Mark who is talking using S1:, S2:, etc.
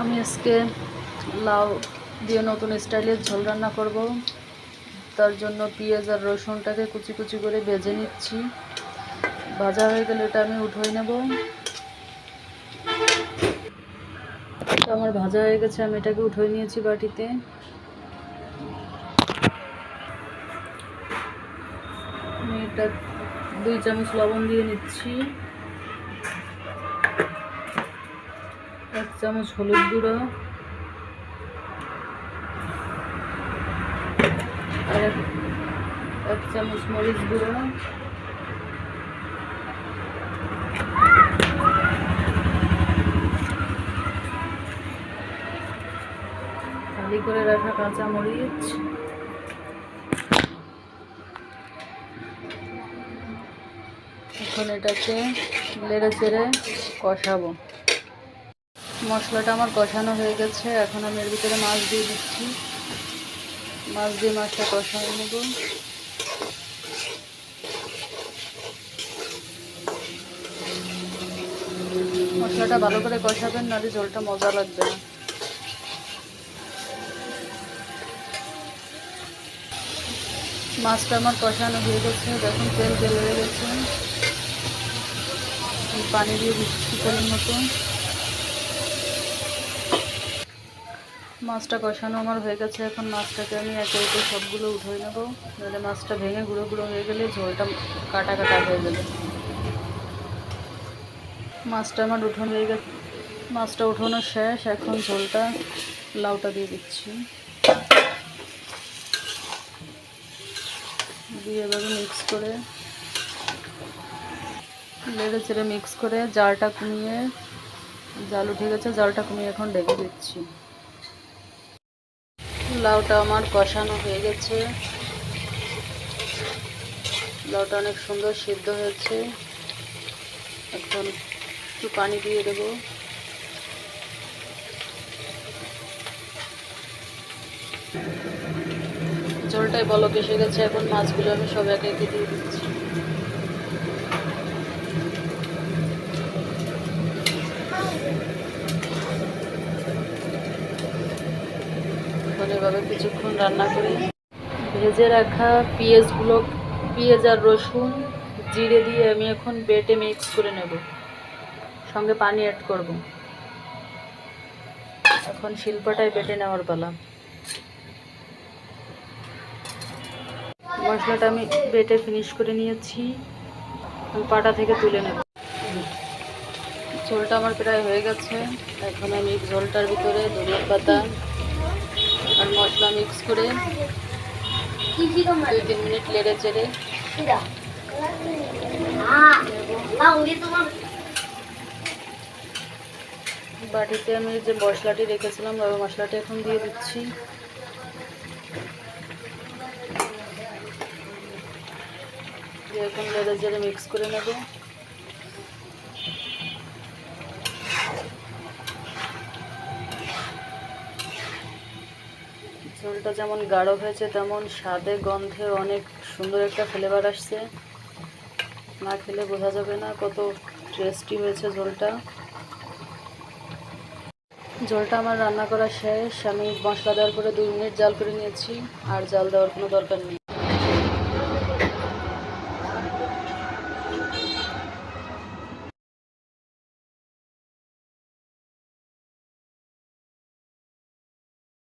S1: আজকে লাউ দিয়ে নতুন স্টাইলের ঝোল রান্না করব। তার জন্য পেঁয়াজ আর রসুনটাকে কুচি কুচি করে ভেজে নিচ্ছি। ভাজা হয়ে গেলে এটা আমি উঠিয়ে নেব। আমার ভাজা হয়ে গেছে, আমি এটাকে উঠিয়ে নিয়েছি বাটিতে। আমি এটা দুই চামচ লবণ দিয়ে নিচ্ছি। এক চামচ হলুদ গুঁড়ো আর এক- চামচ মরিচ গুঁড়ো। খালি করে রাখা কাঁচা মরিচ। এখন এটাকে লেড়ে চেড়ে কষাবো। মশলাটা আমার কষানো হয়ে গেছে। এখন আমি এর ভিতরে মাছ দিয়ে দিচ্ছি। মাছ দিয়ে মাছটা কষানো নেব। মশলাটা ভালো করে কষাবেন, নাহলে জলটা মজা লাগবে না। মাছটা আমার কষানো হয়ে গেছে। দেখুন, তেল তেল হয়ে গেছে পানি দিয়ে দিচ্ছি তেলের মতো। মাছটা কষানো আমার হয়ে গেছে, এখন মাছটাকে আমি একে একে সবগুলো উঠিয়ে নেব। নাহলে মাছটা ভেঙে গুঁড়ো গুঁড়ো হয়ে গেলে ঝোলটা কাটা কাটা হয়ে যাবে। মাছটা আমার উঠোন হয়ে গেছে, মাছটা উঠানো শেষ, এখন ঝোলটা লাউটা দিয়ে দিচ্ছি। দিয়ে এভাবে মিক্স করে লেড়ে চেড়ে মিক্স করে জালটা কমিয়ে, জাল উঠে গেছে, জালটা কমিয়ে এখন ডেকে দিচ্ছি। লাউটা আমার কষানো হয়ে গেছে। লাউটা অনেক সুন্দর সিদ্ধ হয়েছে। এখন একটু পানি দিয়ে দেবো। জলটাই বলক এসে গেছে, এখন মাছগুলো আমি সব একে একে দিয়ে দিচ্ছি এখন এভাবে কিছুক্ষণ রান্না করে ভেজে রাখা পেঁয়াজগুলো, পেঁয়াজ আর রসুন জিরে দিয়ে আমি এখন বেটে মিক্স করে নেব। সঙ্গে পানি অ্যাড করব। এখন শিল্পটাই বেটে নেওয়ার পালা। মশলাটা আমি বেটে ফিনিশ করে নিয়েছি। পাটা থেকে তুলে নেব। ঝোলটা আমার প্রায় হয়ে গেছে। এখন আমি ঝোলটার ভিতরে ধনিয়ার পাতা আর মশলা মিক্স করে দুই তিন মিনিট লেড়ে চেড়ে বাটিতে আমি যে মশলাটি রেখেছিলাম ওই মশলাটি এখন দিয়ে দিচ্ছি। এখন লেড়ে চেড়ে মিক্স করে নেব। ঝোলটা যেমন গাঢ় হয়েছে, তেমন স্বাদে, গন্ধে অনেক সুন্দর একটা ফ্লেভার আসছে। না খেলে বোঝা যাবে না কত টেস্টি হয়েছে ঝোলটা। ঝোলটা আমার রান্না করা শেষ। আমি মশলা দেওয়ার পরে দুই মিনিট জাল করে নিয়েছি, আর জাল দেওয়ার কোনো দরকার নেই।